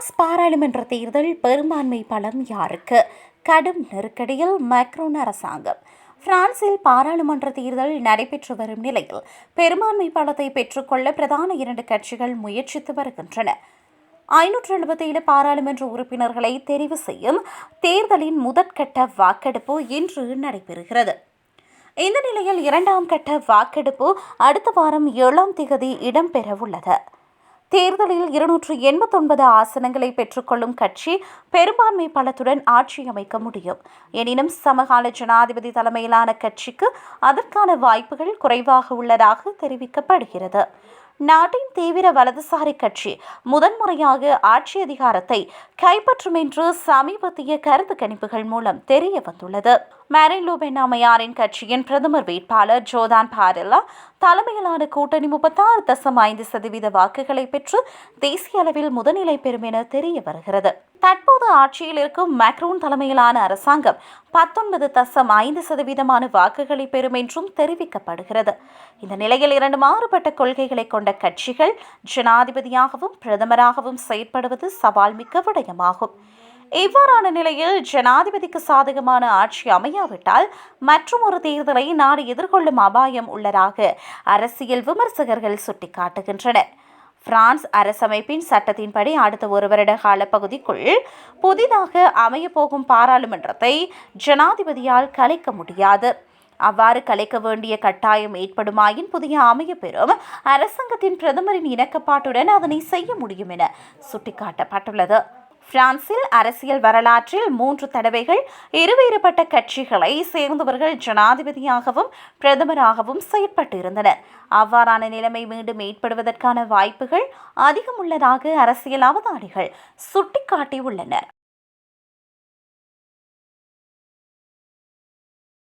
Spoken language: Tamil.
பிரான்ஸ் பாராளுமன்ற தேர்தல் பெரும்பான்மை பலம் யாருக்கு? கடும் நெருக்கடியில் மேக்ரோன் அரசாங்கம். பிரான்சில் பாராளுமன்ற தேர்தல் நடைபெற்று வரும் நிலையில் பெரும்பான்மை பலத்தை பெற்றுக்கொள்ள பிரதான இரண்டு கட்சிகள் முயற்சித்து வருகின்றன. ஐநூற்று எழுபத்தி ஏழு பாராளுமன்ற உறுப்பினர்களை தெரிவு செய்யும் தேர்தலின் முதற்கட்ட வாக்கெடுப்பு இன்று நடைபெறுகிறது. இந்த நிலையில் இரண்டாம் கட்ட வாக்கெடுப்பு அடுத்த வாரம் ஏழாம் திகதி இடம்பெறவுள்ளது. தேர்தலில் இருநூற்று எண்பத்தொன்பது ஆசனங்களை பெற்றுக்கொள்ளும் கட்சி பெரும்பான்மை பலத்துடன் ஆட்சி அமைக்க முடியும். எனினும் சமகால ஜனாதிபதி தலைமையிலான கட்சிக்கு அதற்கான வாய்ப்புகள் குறைவாக உள்ளதாக தெரிவிக்கப்படுகிறது. நாட்டின் தீவிர வலதுசாரி கட்சி முதன்முறையாக ஆட்சி அதிகாரத்தை கைப்பற்றும் என்று சமீபத்திய கருத்து கணிப்புகள் மூலம் தெரிய வந்துள்ளது மேரின் லூபென் அம்மையாரின் கட்சியின் பிரதமர் வேட்பாளர் ஜோதான் பாரெல்லா தலைமையிலான கூட்டணி முப்பத்தாறு தசம் ஐந்து சதவீத வாக்குகளை பெற்று தேசிய அளவில் முதநிலை பெறும் என தெரிய வருகிறது. தற்போது ஆட்சியில் இருக்கும் மேக்ரோன் தலைமையிலான அரசாங்கம் பத்தொன்பது தசம் ஐந்து சதவீதமான வாக்குகளை பெறும் என்றும் தெரிவிக்கப்படுகிறது. இந்த நிலையில் இரண்டு மாறுபட்ட கொள்கைகளை கொண்ட கட்சிகள் ஜனாதிபதியாகவும் பிரதமராகவும் செயற்படுவது சவால் மிக்க விடயமாகும். இவ்வாறான நிலையில் ஜனாதிபதிக்கு சாதகமான ஆட்சி அமையாவிட்டால் மற்றும் ஒரு தேர்தலை நாடு எதிர்கொள்ளும் அபாயம் உள்ளதாக அரசியல் விமர்சகர்கள் சுட்டிக்காட்டுகின்றனர். பிரான்ஸ் அரசமைப்பின் சட்டத்தின்படி அடுத்த ஒரு வருட கால பகுதிக்குள் புதிதாக அமையப்போகும் பாராளுமன்றத்தை ஜனாதிபதியால் கலைக்க முடியாது. அவ்வாறு கலைக்க வேண்டிய கட்டாயம் ஏற்படுமாயின் புதிய அமைய பெறும் அரசாங்கத்தின் பிரதமரின் இணக்கப்பாட்டுடன் அதனை செய்ய முடியும் என சுட்டிக்காட்டப்பட்டுள்ளது. பிரான்சில் அரசியல் வரலாற்றில் மூன்று தடவைகள் இருவேறுபட்ட கட்சிகளை சேர்ந்தவர்கள் ஜனாதிபதியாகவும் பிரதமராகவும் செயற்பட்டிருந்தனர். அவ்வாறான நிலைமை மீண்டும் ஏற்படுவதற்கான வாய்ப்புகள் அதிகம் உள்ளதாக அரசியல் அவதானிகள் சுட்டிக்காட்டியுள்ளனர்.